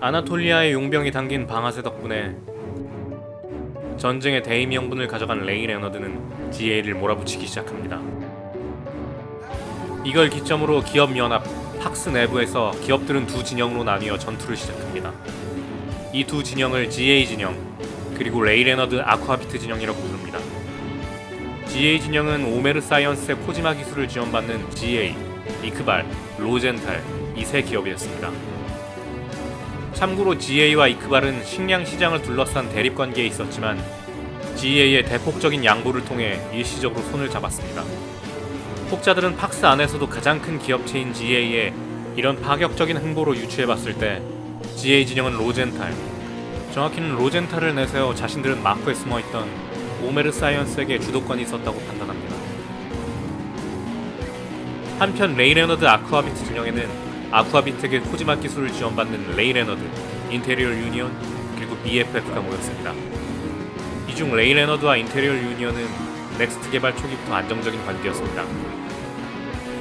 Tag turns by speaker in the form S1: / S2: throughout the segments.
S1: 아나톨리아의 용병이 당긴 방아쇠 덕분에 전쟁의 대의 명분을 가져간 레이 레너드는 GA를 몰아붙이기 시작합니다. 이걸 기점으로 기업 연합 팍스 내부에서 기업들은 두 진영으로 나뉘어 전투를 시작합니다. 이 두 진영을 GA 진영 그리고 레이 레너드 아쿠아비트 진영이라고 부릅니다. GA 진영은 오메르 사이언스의 코지마 기술을 지원받는 GA, 이크발, 로젠탈 이 세 기업이었습니다. 참고로 GA와 이크발은 식량 시장을 둘러싼 대립 관계에 있었지만 GA의 대폭적인 양보를 통해 일시적으로 손을 잡았습니다. 혹자들은 팍스 안에서도 가장 큰 기업체인 GA의 이런 파격적인 행보로 유추해봤을 때 GA 진영은 로젠탈, 정확히는 로젠탈을 내세워 자신들은 마포에 숨어있던 오메르 사이언스에게 주도권이 있었다고 판단합니다. 한편 레이 레너드 아쿠아비트 진영에는 아쿠아비트에게 코지마 기술을 지원받는 레이 레너드, 인테리얼 유니온, 그리고 BFF가 모였습니다. 이 중 레이 레너드와 인테리얼 유니온은 넥스트 개발 초기부터 안정적인 관계였습니다.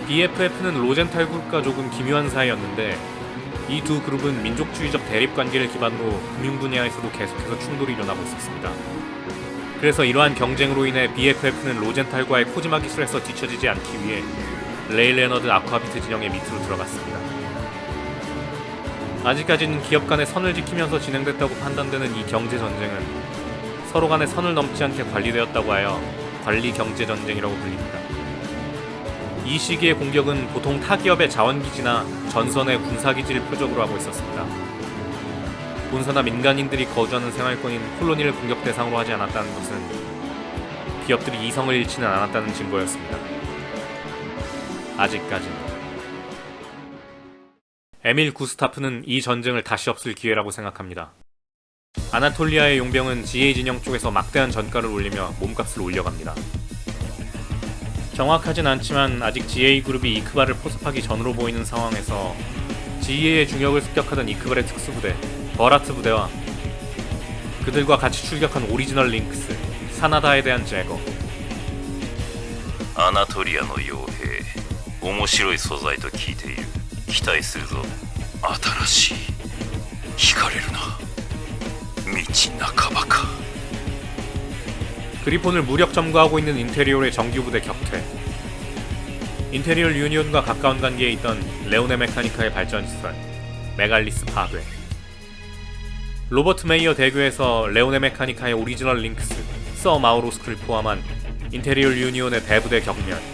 S1: BFF는 로젠탈 그룹과 조금 기묘한 사이였는데 이 두 그룹은 민족주의적 대립 관계를 기반으로 금융 분야에서도 계속해서 충돌이 일어나고 있었습니다. 그래서 이러한 경쟁으로 인해 BFF는 로젠탈과의 코지마 기술에서 뒤처지지 않기 위해 레이 레너드 아쿠아비트 진영의 밑으로 들어갔습니다. 아직까지는 기업 간의 선을 지키면서 진행됐다고 판단되는 이 경제 전쟁은 서로 간의 선을 넘지 않게 관리되었다고 하여 관리 경제 전쟁이라고 불립니다. 이 시기의 공격은 보통 타 기업의 자원기지나 전선의 군사기지를 표적으로 하고 있었습니다. 본사나 민간인들이 거주하는 생활권인 콜로니를 공격 대상으로 하지 않았다는 것은 기업들이 이성을 잃지는 않았다는 증거였습니다. 아직까지는. 에밀 구스타프는 이 전쟁을 다시 없을 기회라고 생각합니다. 아나톨리아의 용병은 GA 진영 쪽에서 막대한 전가를 올리며 몸값을 올려갑니다. 정확하진 않지만 아직 GA 그룹이 이크발을 포섭하기 전으로 보이는 상황에서 GA의 중역을 습격하던 이크발의 특수부대 버라트 부대와 그들과 같이 출격한 오리지널 링크스 사나다에 대한 제거
S2: アナトリアの傭兵面白い素材と聞いている 期待するぞ新しい惹かれるな道半ばか
S1: 그리폰을 무력 점거하고 있는 인테리올의 정규부대 격퇴 인테리올 유니온과 가까운 관계에 있던 레오네 메카니카의 발전시설 메갈리스 파괴 로버트 메이어 대교에서 레오네 메카니카의 오리지널 링크스 서 마우로스크를 포함한 인테리올 유니온의 대부대 격면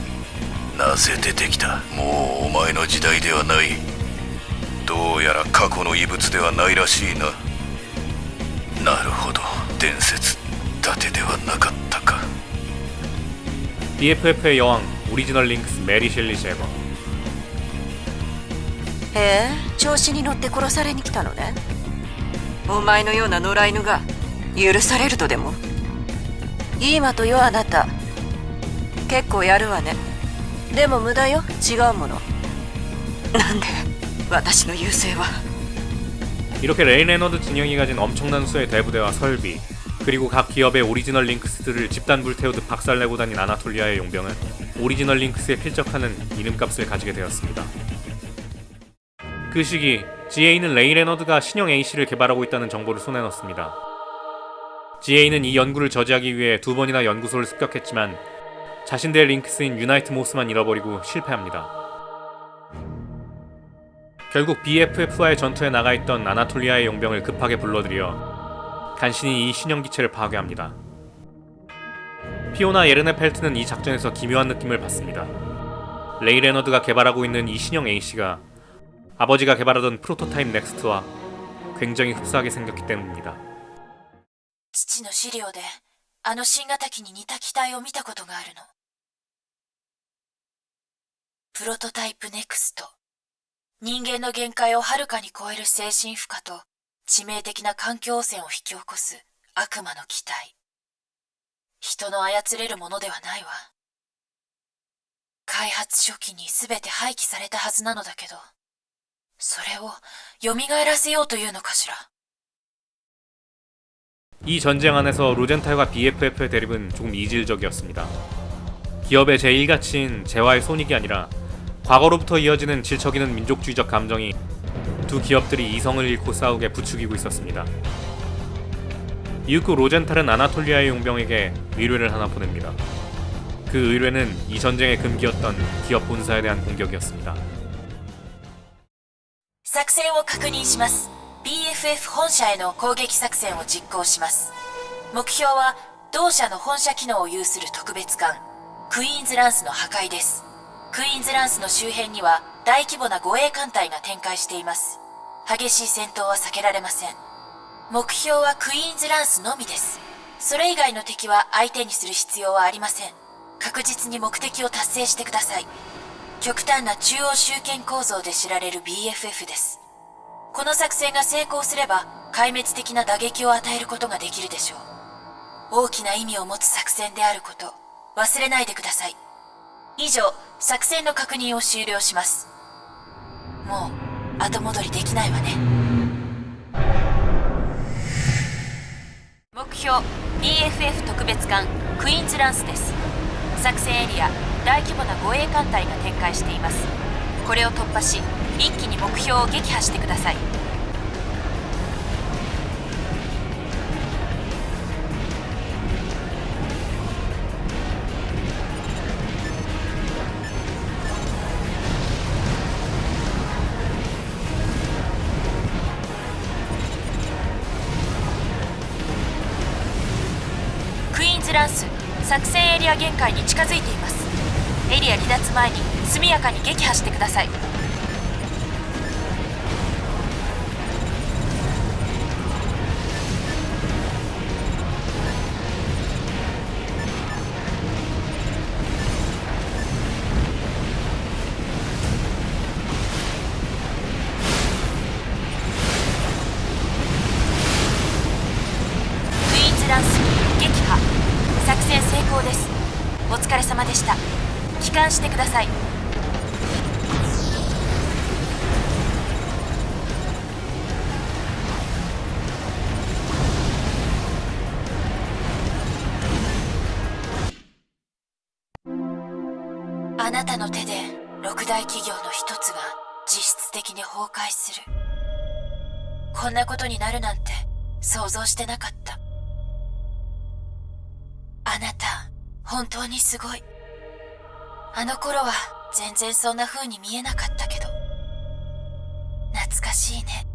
S2: なぜ出てきたもうお前の時代ではないどうやら過去の遺物ではないらしいななるほど伝説伊達ではなかったか
S1: BFF의 여왕 오리지널 링크스 메리 셸리 제거
S3: へえ調子に乗って殺されに来たのねお前のような野良犬が許されるとでも今とよあなた結構やるわね でも無駄よ違うものなんで私の優勢は
S1: 이렇게 레이 레너드 진영이 가진 엄청난 수의 대부대와 설비 그리고 각 기업의 오리지널 링크스들을 집단 불태우듯 박살내고 다닌 아나톨리아의 용병은 오리지널 링크스에 필적하는 이름값을 가지게 되었습니다. 그 시기 GA는 레이 레너드가 신형 A씨를 개발하고 있다는 정보를 손에 넣습니다. GA는 이 연구를 저지하기 위해 두 번이나 연구소를 습격했지만 자신들의 링크스인 유나이트 모스만 잃어버리고 실패합니다. 결국 BFF와의 전투에 나가 있던 아나톨리아의 용병을 급하게 불러들여 간신히 이 신형 기체를 파괴합니다. 피오나 예르네펠트는 이 작전에서 기묘한 느낌을 받습니다. 레이 레너드가 개발하고 있는 이 신형 A씨가 아버지가 개발하던 프로토타입 넥스트와 굉장히 흡사하게 생겼기 때문입니다.
S4: 父の資料で あの新型機に似た機体を見たことがあるのプロトタイプネクスト人間の限界をはるかに超える精神負荷と致命的な環境汚染を引き起こす悪魔の期待。人の操れるものではないわ。開発初期に全て廃棄されたはずなのだけど、それを蘇らせようというのかしら？
S1: 이 전쟁 안에서 로젠탈과 BFF의 대립은 조금 이질적이었습니다. 기업의 제1가치인 재화의 손익이 아니라 과거로부터 이어지는 질척이는 민족주의적 감정이 두 기업들이 이성을 잃고 싸우게 부추기고 있었습니다. 이윽 후 로젠탈은 아나톨리아의 용병에게 의뢰를 하나 보냅니다. 그 의뢰는 이 전쟁의 금기였던 기업 본사에 대한 공격이었습니다.
S4: 作戦を確認します BFF 本社への攻撃作戦を実行します。目標は同社の本社機能を有する特別艦クイーンズランスの破壊です。クイーンズランスの周辺には大規模な護衛艦隊が展開しています。激しい戦闘は避けられません。目標はクイーンズランスのみです。それ以外の敵は相手にする必要はありません。確実に目的を達成してください。極端な中央集権構造で知られる BFF です。この作戦が成功すれば壊滅的な打撃を与えることができるでしょう。大きな意味を持つ作戦であること忘れないでください。以上作戦の確認を終了します。もう後戻りできないわね。目標 BFF 特別艦クイーンズランスです。作戦エリア大規模な護衛艦隊が展開しています。これを突破し一気に目標を撃破してください。クイーンズランス作戦エリア限界に近づいています。エリア離脱前に速やかに撃破してください。作戦成功です。お疲れ様でした。帰還してください。あなたの手で六大企業の一つが実質的に崩壊する。こんなことになるなんて想像してなかった。本当にすごい。あの頃は全然そんな風に見えなかったけど。懐かしいね。